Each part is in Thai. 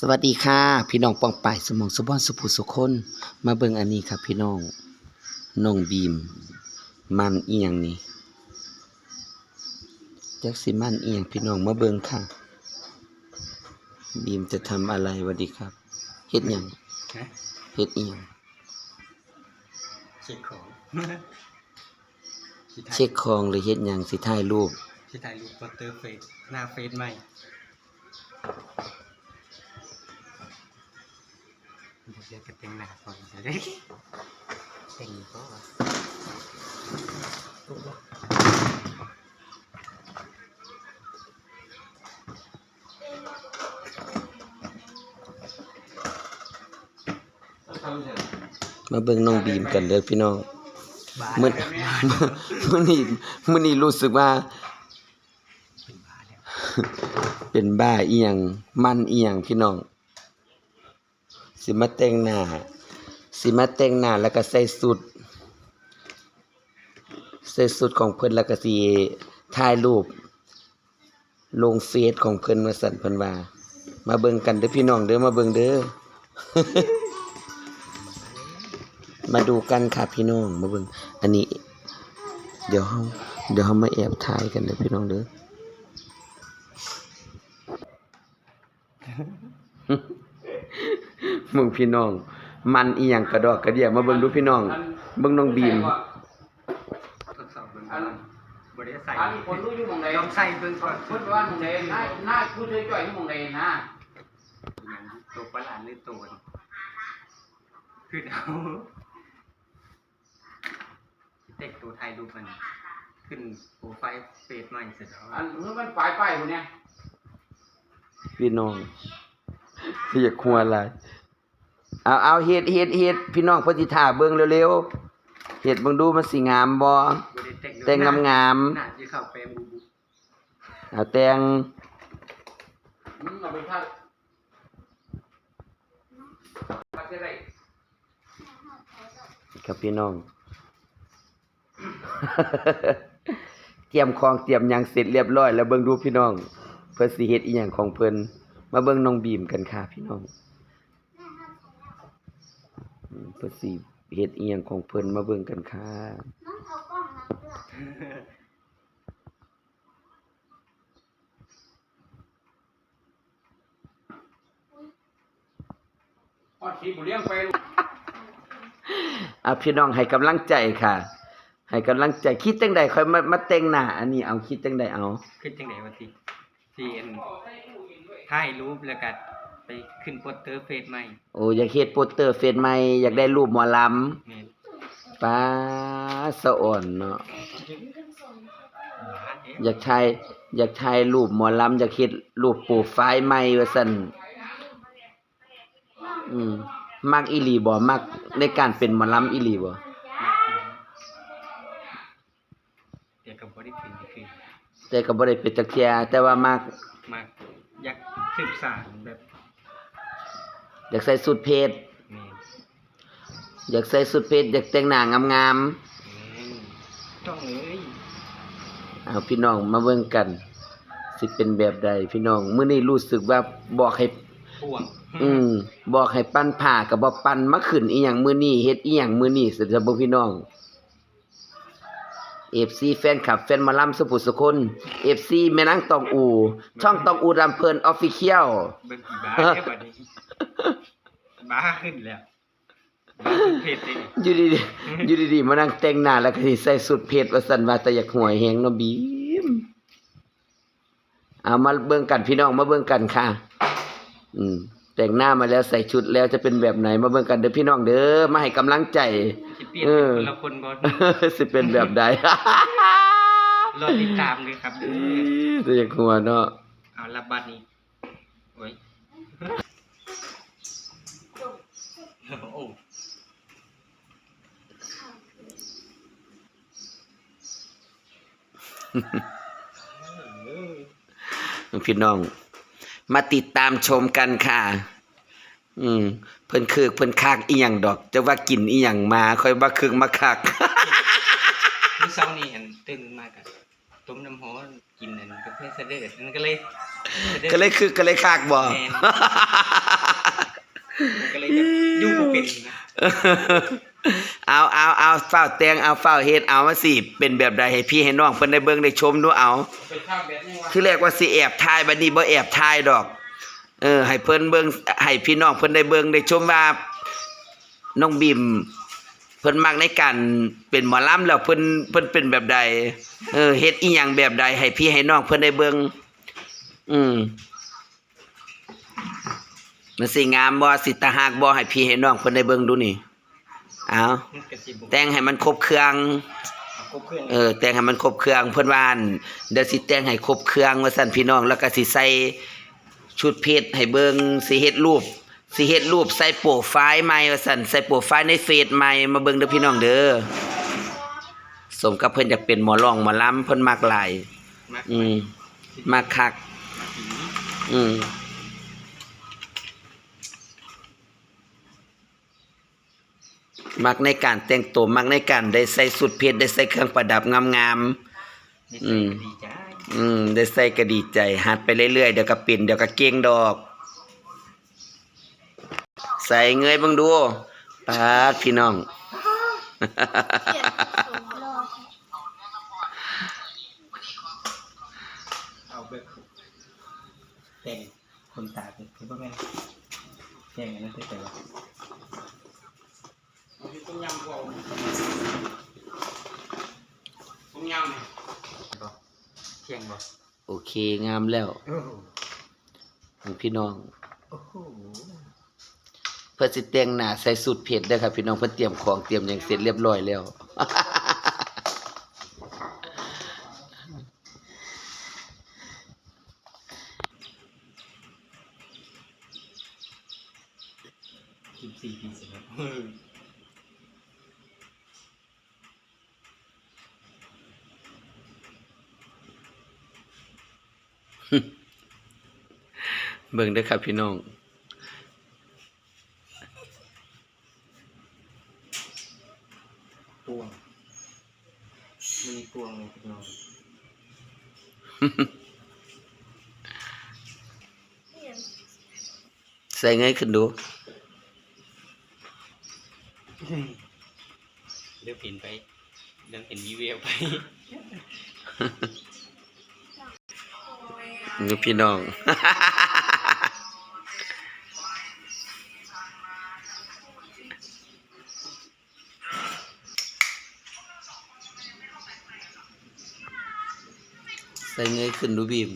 สวัสดีค่ะ พี่น้องปองป่ายสมองสบอนสุภูสุคนมาเบิ่งอันนี้ครับพี่น้องน้องบีม มันเอียงนี่จักสิมันเอียงพี่น้องมาเบิ่งค่ะ บีมจะทำอะไรสวัสดีครับเฮ็ดหยังฮะเฮ็ดเอียงเช็คของเช็คของหรือเฮ็ดหยังสิถ่ายรูปที่ถ่ายรูปโปสเตอร์เฟซหน้าเฟซใหม่ งก็ทำเถอะมาเบิ่งน้องบีมกันเด้อพี่น้องบ้ามื้อแล้วแม่มื้อนี้มื้อนี้รู้สึกว่าเป็นบ้าแล้วเป็นบ้าเอียง มันเอียงพี่น้อง สิมาแต่งหน้าสิมาแต่งหน้าแล้วก็ใส่สุดใส่สุดของเพิ่นแล้วก็สิถ่ายรูป ลงเฟซของเพิ่นว่าสั่นเพิ่นว่า มาเบิ่งกันเด้อพี่น้องเด้อมาเบิ่งเด้อ มาดูกันค่ะพี่น้องมาเบิ่งอันนี้ เดี๋ยวเฮาเดี๋ยวเฮามาแอบถ่ายกันเด้อพี่น้องเด้อ มึงพี่น้อง มันอีหยังกระดอกกระเดียมาเบิ่งดูพี่น้อง เบิ่งน้องบีมอบเบิ่งก่อนบริษัทอันคนรู้อยู่หมองใดลองใส่เบิ่งก่อนคนว่าหมองใดหน้าหน้าผู้ช่วยจ่อยอยู่หมองใดนะตัวประหลาดหรือตัวนี่คือเอาเต็กตัวไทยรูมันขึ้นโปรไฟล์เฟซใหม่เสร็จแล้วอันนี้มันปลายป้ายคนเนี้ยพี่น้องเสิอยากหัวอะไร เอาเอาเฮ็ดเฮ็ดเฮ็ดพี่น้องเพิ่นสิท่าเบิ่งเร็วๆเฮ็ดเบิ่งดูมันสิงามบ่บ่ได้เต็กแต่งงามหน้าที่เข้าเฟรมบูบูเอาแต่งมึงเอาไปทักทักได้ครับพี่น้อง เตรียมของเตรียมยังเสร็จเรียบร้อย แล้วเบิ่งดูพี่น้อง เพิ่นสิเฮ็ดอีหยังของเพิ่นมาเบิ่งน้องบีมกันค่ะพี่น้อง เพิ่นสิเฮ็ดอีหยังของเพิ่นมาเบิ่งกันค่ะพอดขีบุเลี้ยงไปลูกอะพี่น้องให้กำลังใจค่ะ ให้กำลังใจคิดจังใดค่อยมามาแต่งหน้าอันนี้เอาคิดจังใดเอา ขึ้นจังไหนวะทีที่เอ็นถ่ายรูปแล้วก็ ไปขึ้นโปสเตอร์เฟซใหม่โอ้อยากเฮ็ดโปสเตอร์เฟซใหม่อยากได้รูปหมอลำแม่นป้าสะอ่อนเนาะบ้าเด้อยากถ่ายอยากถ่ายรูปหมอลำอยากเฮ็ดรูปโปรไฟล์ใหม่ว่าซั่นอืมมักอีหลีบ่มักในการเป็นหมอลำอีหลีบ่เดี๋ยวกับบริเป็นคือแต่ก็บ่ได้เป็นจักเที่ยแต่ว่ามัก มาอยากสืบสารแบบ อยากใส่สุดเพชรแม่นอยากใส่สุดเพชรอยากแต่งหน้างามแม่นต้องเอ้ยๆเอาพี่น้องมาเบิ่งกัน สิเป็นแบบใดพี่น้องมื้อนี้รู้สึกว่าบอกให้ พ่วงอืมบอกให้ปั้นผ้าก็บ่ปั้นมาขึ้นอีหยังมื้อนี้เฮ็ดอีหยังมื้อนี้สิจะเบิ่งพี่น้อง FC แฟนคลับแฟนหมาลำสุภุสุคน FC แม่นางตองอู ช่องตองอูรำเพลิน Official เบิ่งกี่บ้าแค่บัดนี้ บ้าขึ้นแล้วบ้าขึ้นเพจเลยนี่อยู่ดีๆอยู่ดีๆมานั่งแต่งหน้าแล้วก็สิใส่สุดเพชรว่าซั่นว่าแต่อยากหวยแฮงเนาะบีมเอามาเบิ่งกันพี่น้องมาเบิ่งกันค่ะ อืม แต่งหน้ามาแล้วใส่ชุดแล้วจะเป็นแบบไหน มาเบิ่งกันเด้อพี่น้องเด้อมาให้กำลังใจสิเปลี่ยนเออเป็นคนละคนบ่สิเป็นแบบใด รอติดตามเลยครับเด้อตัวอยากหัวเนาะเอาละบัดนี้โอ้ยโอ้ พี่น้อง มาติดตามชมกันค่ะ อืม เพิ่นคือเพิ่นคากอีหยังดอก จะว่ากินอีหยังมา ค่อยมาคึกมาคัก มื้อเช้านี้อันตื่นมากันต้มน้ำร้อนกินอันกาแฟเสด็จมันก็เลยสด็จก็เลยคือก็เลยคากบ่แม่นมันก็เลยแบบอยู่บ่เป็นนะ เอาเอาเอาเฝ้าแต่งเอาเฝ้าเฮ็ดเอามาสิเป็นแบบใดให้พี่ให้น้องเพิ่นได้เบิ่งได้ชมดูเอาเป็นข้าวแบบนี้วะที่แรกว่าสิแอบถ่ายบัดนี้บ่แอบถ่ายดอก เออ ให้เพิ่นเบิ่งให้พี่น้องเพิ่นได้เบิ่งได้ชมว่าน้องบิมเพิ่นมักในการเป็นหมอลำแล้วเพิ่นเพิ่นเป็นแบบใด เออเฮ็ดอีหยังแบบใด ให้พี่ให้น้องเพิ่นได้เบิ่งอืมมันสิงามบ่สิตาหักบ่ให้พี่ให้น้องเพิ่นได้เบิ่งดูนี่ เอามันก็สิบ่แต่งให้มันครบเครื่องเอาครบเครื่องเออแต่งให้มันครบเครื่องเพิ่นว่าอั่นเดี๋ยวสิแต่งให้ครบเครื่องว่าซั่นพี่น้องแล้วก็สิใส่ชุดเพชรให้เบิ่งสิเฮ็ดรูปสิเฮ็ดรูปใส่โปรไฟล์ใหม่ว่าซั่นใส่โปรไฟล์ในเฟซใหม่มาเบิ่งเด้อพี่น้องเด้อสมกับเพิ่นอยากเป็นหมอร้องหมอลำเพิ่นมักหลายมัก อืมมักคักมักผีอืม มักในการแต่งตัวมักในการได้ใส่สุดเพชรได้ใส่เครื่องประดับงามๆนิอืสัยมก็ดีจ้าอืมได้ใส่ก็ดีใจหัดไปเรื่อยๆเดี๋ยวก็เป็นเดี๋ยวก็เก่งดอก ใส่เงยเบังดูปาดพี่น้อง เอาแบบแต่งคนตาเป็นคือบ่แม่นแต่งอันนั้นแต่ว่า เอาที่ต้มยำกูเอาต้มยำเนี่ยเที่ยงบ่โอเคงามแล้วโอ้โหพี่น้องเพื่อสิเตียงหนาใส่สูตรเผ็ดเด้ครับ พี่น้องเพื่อเตรียมของเตรียมอย่างเสร็จเรียบร้อยแล้ว สิบสี่ปีเสร็จแล้ว เบิ่งเด้อครับพี่น้องปวงมีปวงเลยพี่น้องใส่เงยขึ้นดูเริ่มเห็นไปเริ่มเห็นวีเวลไปนี่พี่น้อง ใส่เงยขึ้นดูบีม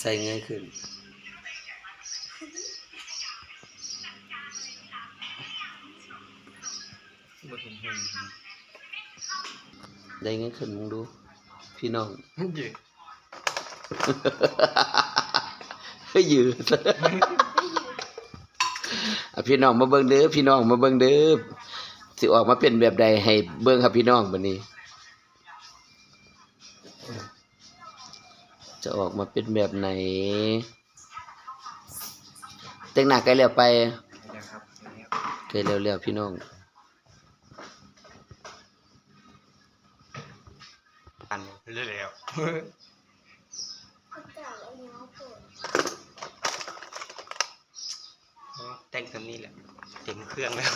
ใส่เงยขึ้นบ่เห็นเห็นได้เงยขึ้นมึงดู พี่น้องเยอะเฮ้ยยืดอะ พี่น้องมาเบิ่งเด้อพี่น้องมาเบิ่งเด้อสิออกมาเป็นแบบใดให้เบิ่งครับพี่น้องบัดนี้ จะออกมาเป็นแบบไหนแต่งหน้าใกล้แล้วไปแล้วครับแล้วใกล้แล้วๆพี่น้องอันเรื่อย แล้วแต่งตรงนี้แหละ เต็มเครื่องแล้ว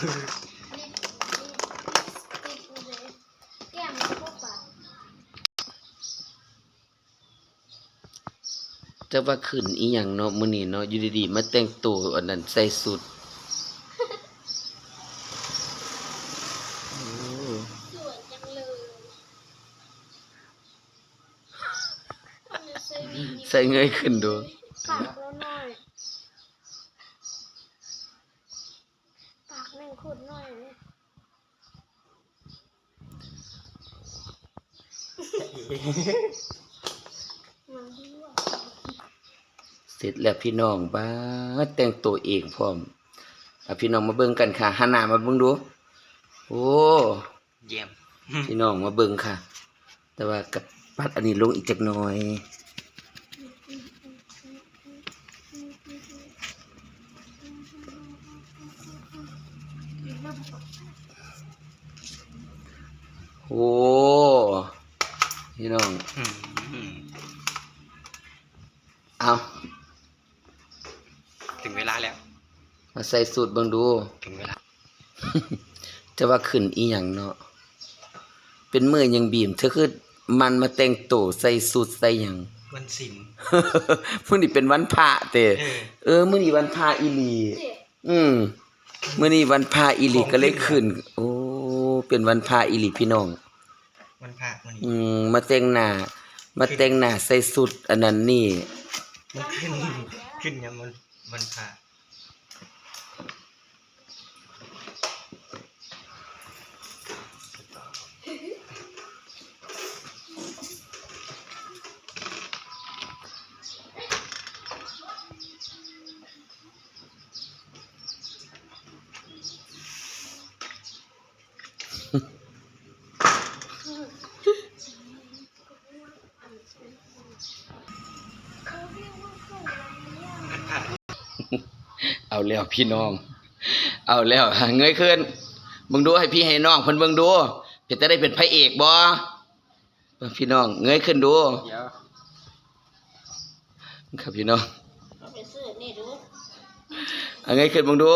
แต่ว่าขึ้นอีหยังเนาะมื้อนี้เนาะอยู่ดีๆมาแต่งตัวอันนั้นใส่สุดโอ้สวยจังเลยใส่วีนี่ใส่เงยขึ้นดู พี่น้องบ้าแต่งตัวเองพร้อมเอาพี่น้องมาเบิ้งกันค่ะหานามาเบิ้งดู โอ้เยี่ยมพี่น้องมาเบิ้งค่ะ แต่ว่ากับปัดอันนี้ลงอีกจักหน่อยโอ้พี่น้องเอา มาใส่สูตรเบิ่งดู ถึงเวลา จะว่าขึ้นอีหยังเนาะ เป็นมือยังบีมเธอคือมันมาแต่งตัวใส่สูทใส่หยัง วันศิลป์มื้อนี้เป็นวันพระเตเออเออ มื้อนี้วันพระอีหลีเจ็บอืมมื้อนี้วันพระอีหลีก็เลยขึ้น โอ้ เป็นวันพระอีหลีพี่น้อง วันพระวันนี้อืม มาแต่งหน้า มาแต่งหน้าใส่สุดอันนั้นนี่ มันขึ้น ขึ้นยังมันวันพระ เขาเรียกว่าส่งอะไรเนี่ย วันพระ เอา แล้วพี่น้อง เอาแล้วเงยขึ้นมึงดูให้พี่ให้น้องเพิ่นเบิ่งดูเพิ่นจะได้เป็นพระเอกบ่พี่น้อง เงยขึ้นดูครับพี่น้องเอาเงยขึ้นมึงดู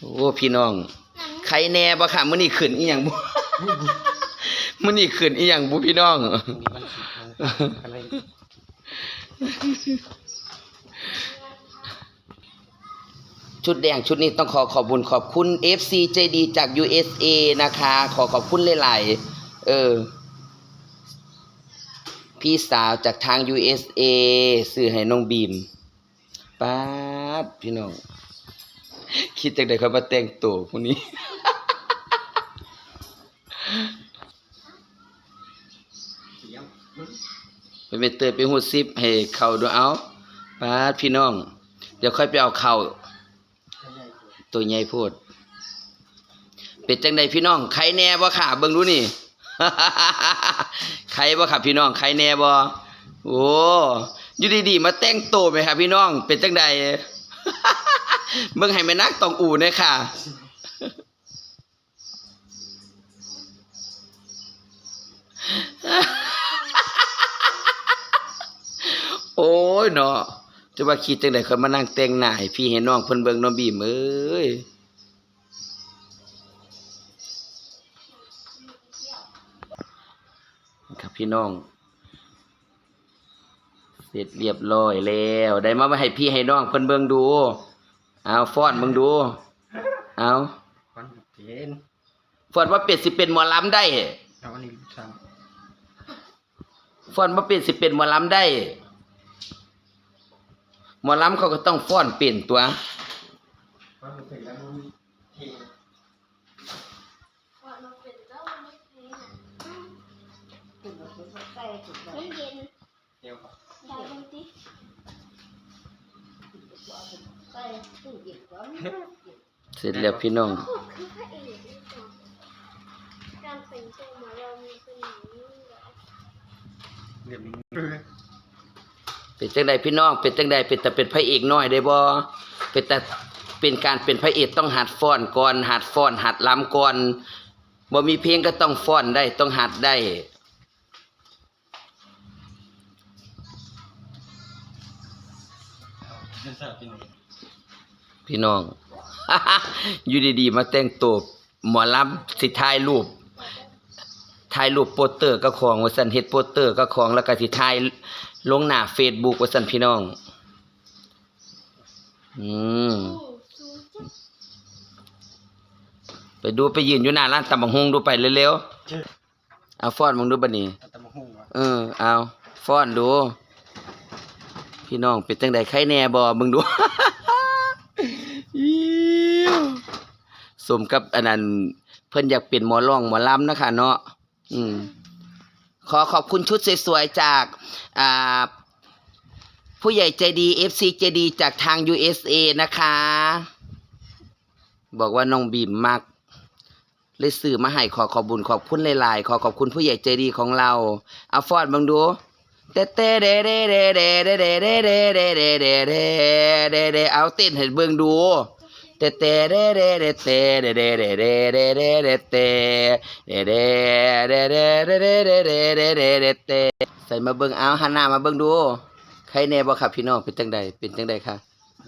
โอ้พี่น้อง ใครแน่บ่ค่ะมื้อนี้ขึ้นอีหยังบ่ มื้อนี้ขึ้นอีหยังบ่พี่น้องวันนี้วันศิลป์วันอะไรชุดแดงชุดนี้ต้องขอขอบคุญขอบคุณ FC ใจดีจาก USA นะคะ ขอขอบคุณหลายๆ เออ พี่สาวจากทาง USA ซื้อให้น้องบีมป๊าดพี่น้อง คิดจากใดเขามาแต่งตัวคนนี้ เดี๋ยว ไป เป็นเตยไปหูซิปให้เข่าดูเอาป๊าพี่น้อง เดี๋ยวค่อยไปเอาเข่าตัวใหญ่โพดเป็นจังใดพี่น้องใครแน่บ่ค่ะเบิ่งดูนี่ใครบ่ค่ะพี่น้องใครแน่บ่โอ้อยู่ดีๆมาแต่งโตวไหมค่ะพี่น้องเป็นจังใดเบิ่งให้แม่นักต้องอู่เด้อค่ะ โอ้ยเนาะจะว่าคิดจังได๋คนมานั่งแต่งหน้าให้พี่ให้น้องเพิ่นเบิ่งเน้องบีมเอ้ยครับพี่น้อง เสร็จเรียบร้อยแล้ว ได้มาไว้ให้พี่ให้น้องเพิ่นเบิ่งดู เอาฟ้อนเบิ่งดู เอาวันเย็นฟ้อนว่าเป็ดสิเป็นหมอลำได้เอาวันนี้สามฟ้อนว่าเป็นสิเป็นหมอลำได้ หมอลำเขาก็ต้องฟ้อนเปล้วมันเทว่ยนมัวเสร็จแล้วพี่น้องเรีย่างนี้อย เป็นจังใดพี่น้องเป็นจังใดเป็นแต่เป็นพระเอกน้อยได้บ่เป็นแต่เป็นการเป็นพระเอกต้องหัดฟ้อนก่อนหัดฟ้อนหัดล้ำก่อนบ่มีเพลงก็ต้องฟ้อนได้ต้องหัดได้พี่น้อง อยู่ดีๆ มาแต่งตัวหมอลำสิถ่ายรูป ถ่ายรูปโปสเตอร์ก็ของว่าซั่นเฮ็ดโปสเตอร์ก็ของแล้วก็สิถ่ายลงหน้า Facebook ว่าซั่นพี่น้อง อืมโอ้สูงจังไปดูไปยืนอยู่หน้าร้านตำบักฮุงดูไปเร็วๆเอาฟ้อนมึงดูบัดนี้เอาตะมะฮุ่งวะเออเอาฟ้อนดู พี่น้องเป็นจังใดใครแน่บ่มึงดูอิ๊วสมกับอันนั้นเพิ่นอยากเป็นหมอร้องหมอลำนะคะเนาะ อืม ขอขอบคุณชุดสวยๆจากอ่าผู้ใหญ่เจดี FC เจดีจากทาง USA นะคะ บอกว่าน้องบีมมากเลยสื่อมาให้ขอขอบุญขอบคุณหลายๆ ขอขอบคุณผู้ใหญ่เจดีของเรา เอาฟอดบังดูเต้เต้เด้เด้เด้เด้เด้เด้เด้เด้เด้เด้เด้เอาเตเนเห็นเบืองดู เตเตเรเรเรเตเรเรเรเรเรเรเรเตเรเรเรเรเรเรเรเรเรเรเตใส่มาเบิ่งเอาหันหน้ามาเบิ่งดู ใครแน่บ่ครับพี่น้องเป็นจังใดเป็นจังใดค่ะ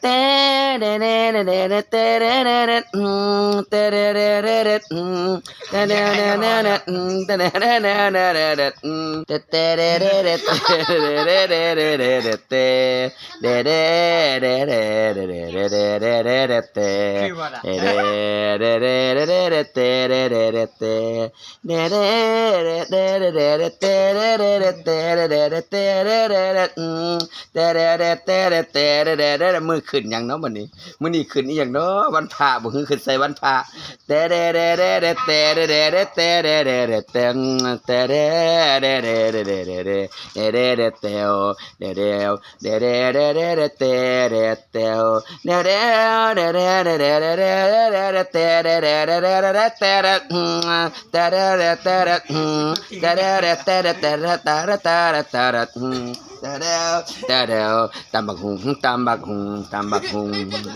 เตเดเดเดเดอืมเตเดเดเดเดเดเดอืมเตเตเดเดเดเตเดเดเดเดเดเดเตเดเดเดเดเดเดเดเดเดเดเตคือว่าล่ะเดเดเดเดเดเดเตเดเดเดเตเดเดเดเดเดเดเดเตเดเดเดเตเดเดเดเตเดเดเดอืมเดเดเดเตเดเตเดเดเดมือขึ้นยังเนาะมื้อนี้มื้อนี้ขึ้นอีหยังเนาะวันพระบ่คือขึ้นใส่วันพระเดเดเดเดเดเตเดเดเดเตเดเดเดเตเตเดเดเดเดเดเดเดเดเดเดเตโอเดเดเดเดเดเดเดเตเดเตโอเดเดเดเดเดเดเด เดเดตำบักหุงตำบักหุงตำบักหุง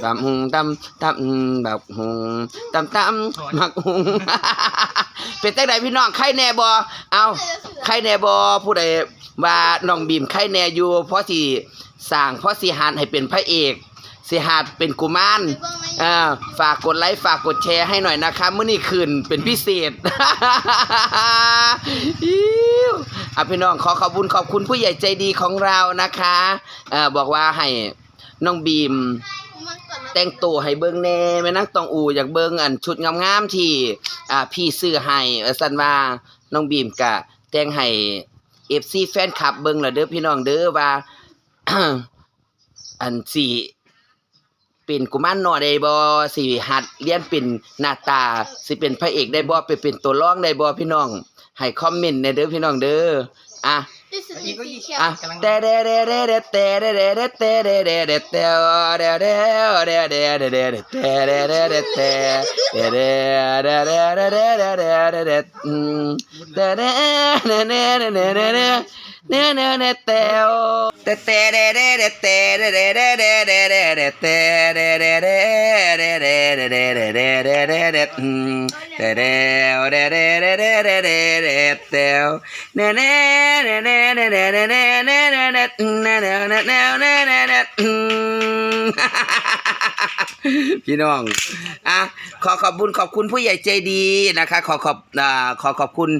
ตำหุงตำตำบักหุงตำตำบักหุงเป็นจังไดพี่น้องใครแน่บ่เอาใครแน่บ่ผู้ใดว่าน้องบีมใครแน่อยู่เพราะสิสร้างเพราะสิหานให้เป็นพระเอก สิหาดเป็นกุมารอ่าฝากกดไลค์ฝากกดแชร์ให้หน่อยนะคะมื้อนี้คืนเป็นพิเศษอิ๊วอะพี่น้องขอขอบคุณขอบคุณผู้ใหญ่ใจดีของเรานะคะเอ่อบอกว่าให้น้องบีม แต่งตัวให้เบิ่งแหน่แม่นักตองอูอยากเบิ่งอันชุดงามๆที่อ่าพี่ซื้อให้ว่าซั่นว่าน้องบีมก็แต่งให้ FC แฟนคลับเบิ่งแล้วเด้อพี่น้องเด้อว่า อันสิ เป็นกุมารน้อยได้บ่สิหัดเรียนเป็นหน้าตา สิเป็นพระเอกได้บ่ไปเป็นตัวรองได้บ่พี่น้อง ให้คอมเมนต์ในเด้อพี่น้องเด้ออะอีกก็อีกอะเตเดเดเดเดเตเดเดเดเตเดเดเดเตเดเดเดเดเดเดเดเดเตเดเดเดเตเดเดเดเดเดเดเดเดเดอืมเดเดเดเดเดเดเดเดเดเดเด เตเตโอเตเตเดเดเดเตเดเดเดเดเดเดเดเตเดเดเดเดเดเดเดเดเดเดเดเดอืมเดเดเดเดเดเดเดเดเดเตโอเดเดเดเดเดเดเดเดเดเดเดเดเดเดเดเดเดอืม พี่น้องอะขอขอบคุณขอบคุณผู้ใหญ่ใจดีนะคะ ขอขอบอ่าขอขอบคุณ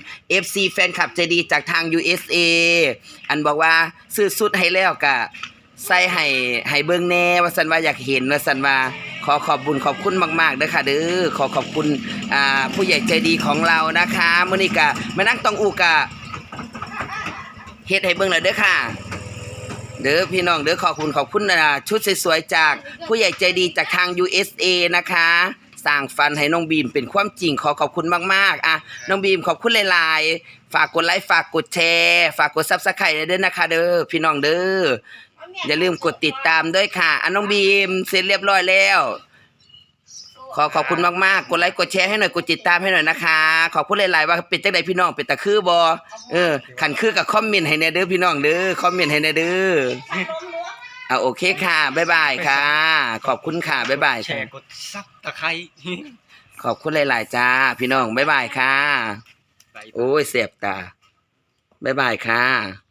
FC แฟนคลับใจดีจากทาง USA อันบอกว่าซื้อสุดให้แล้วกะใส่ให้ให้เบิ่งแน่ว่าสันว่าอยากเห็นว่าสันว่าขอขอบคุณขอบคุณมากๆเด้อค่ะเด้อขอขอบคุณอ่าผู้ใหญ่ใจดีของเรานะคะมื้อนี้กะมานั่งตองอูกะเฮ็ดให้เบิ่งแล้วเด้อค่ะ เด้อพี่น้องเด้อขอบคุณขอบคุณนะชุดสวยๆจาก ผู้ใหญ่ใจดีจากทาง USA นะคะสร้างฟันให้น้องบีมเป็นความจริงขอขอบคุณมากๆอะน้องบีมขอบคุณหลายๆ ฝากกดไลค์ฝากกดแชร์ฝากกด Subscribe เด้อนะคะ เด้อพี่น้องเด้ออย่าลืมกดติดตามด้วยค่ะอันน้องบีมเสร็จเรียบร้อยแล้ว ขอขอบคุณมากๆ กดไลค์กดแชร์ให้หน่อยกดติดตามให้หน่อยนะคะ ขอบคุณหลายๆว่าเป็นจังไดพี่น้องเป็นตะคือบอเออขันคือกับคอมเมนต์ให้แน่เด้อพี่น้องเด้อคอมเมนต์ให้แน่เด้อเอาโอเคค่ะบ๊ายบายค่ะ ขอบคุณค่ะบ๊ายบายแชค่ะร์กดซับตะไคร้ขอบคุณหลายๆจ้า พี่น้องบ๊ายบายค่ะ ไป โอ้ยเสียบตาบ๊ายบายค่ะ